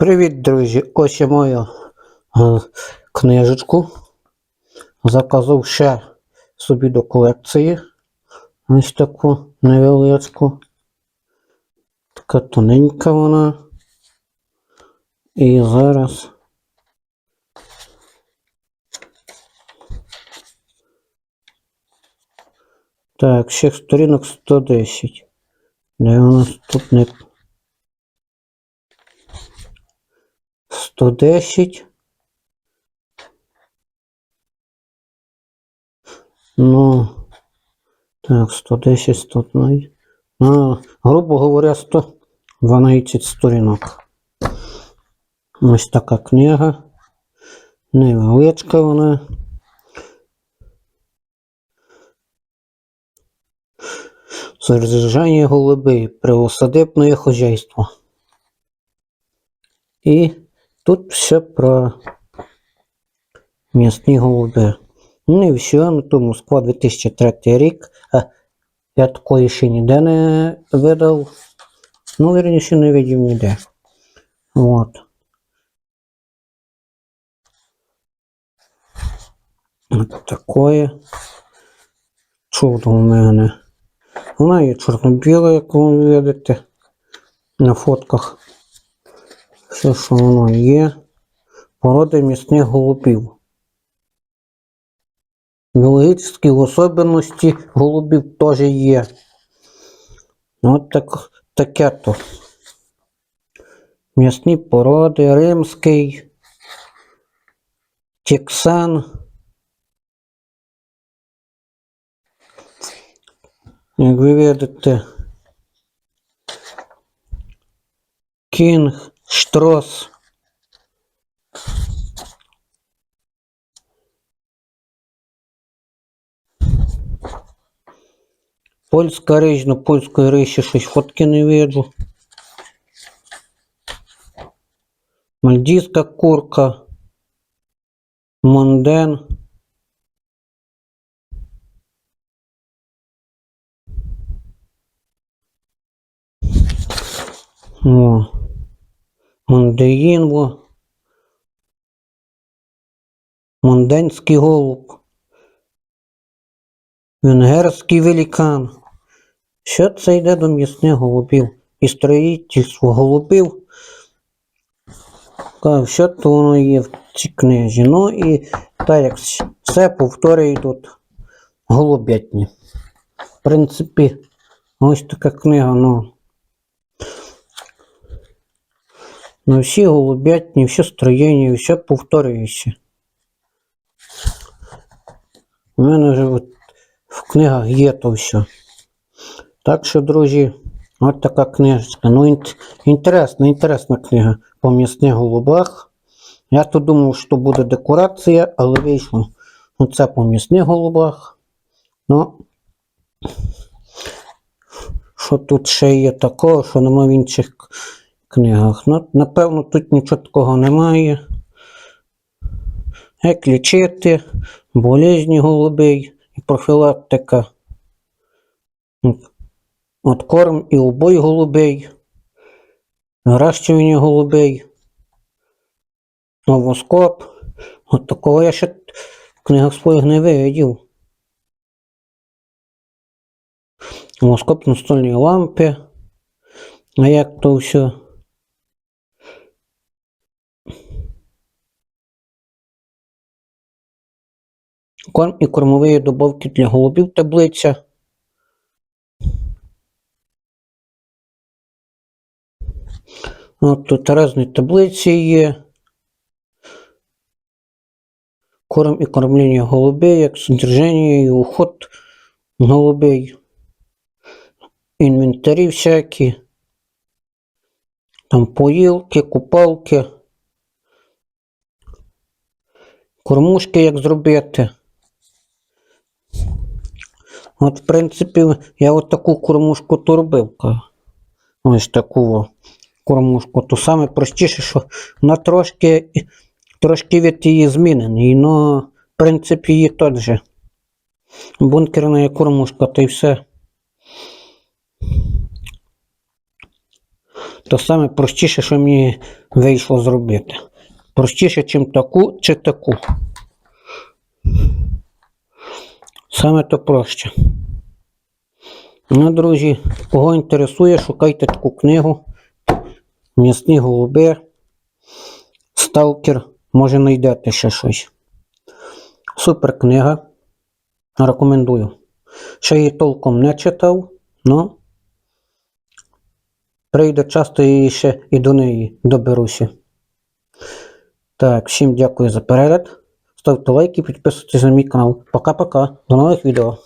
Привіт, друзі! Ось я мою е, книжечку. Заказав ще собі до колекції. Ось таку невеличку. Така тоненька вона. І зараз. Так, всіх сторінок 110. Де у нас тут не 110. Ну, так, 110, 100, ну, грубо говоря, 112 сторінок. Ось така книга. Невеличка вона. Содержання голубей, привосадибне хозяйство. І тут все про м'ясні голуби. Ну і все, на тому Москва 2003 рік. Я такої ще ніде не видав. Ну, вірніше, не видів ніде. От. От такое. Чудо у мене. Вона є чорно-біла, як ви видите на фотках. Що воно є. Породи місних голубів. Біологічні особливості голубів теж є. От так, таке то. М'ясні породи, римський, тексан. Як ви видите, кінг, штрос. Польська річ, ну польської речі щось фотки не виджу. Мальдійська курка. Монден. О. Мондеїн, во. Монденський голуб. Венгерський великан. Що це йде до м'ясних голубів? І строїтельство голубів. Так, що то воно є в цій книжі. Ну і так як все повторює тут голубятні. В принципі, ось така книга, ну. Ну, всі голубятні, все строєння, все повторюється. У мене вже от в книгах є то все. Так що, друзі, от така книжечка. Ну, ін- інтересна, інтересна книга по м'ясних голубах. Я то думав, що буде декорація, але вийшло. Ну, це по м'ясних голубах. Ну, що тут ще є такого, що нема в інших книгах. Ну, напевно, тут нічого такого немає. Як лічити, болезні голубей і профілактика. От- корм і убой голубей, наращування голубей, новоскоп. От такого я ще в книгах своїх не видів. Новоскоп настольні лампи. А як то все? Корм і кормові добавки для голубів таблиця. От тут різні таблиці є. Корм і кормлення голубей, як содержання і уход голубей. Інвентарі всякі. Там поїлки, купалки. Кормушки як зробити. От, в принципі, я от таку кормушку то робив. Ось таку кормушку. То саме простіше, що вона трошки, трошки від її змінений. Ну, в принципі, її тот же. Бункерна кормушка, то й все. то саме простіше, що мені вийшло зробити. Простіше, чим таку чи таку. Саме то проще. Ну, друзі, кого інтересує, шукайте таку книгу. М'ясні голуби. Сталкер. Може знайдете ще щось. Супер книга. Рекомендую. Ще її толком не читав, но прийде час, то і ще і до неї доберуся. Так, всім дякую за перегляд. Ставте лайки, підписуйтесь на мій канал. Пока-пока. До нових відео.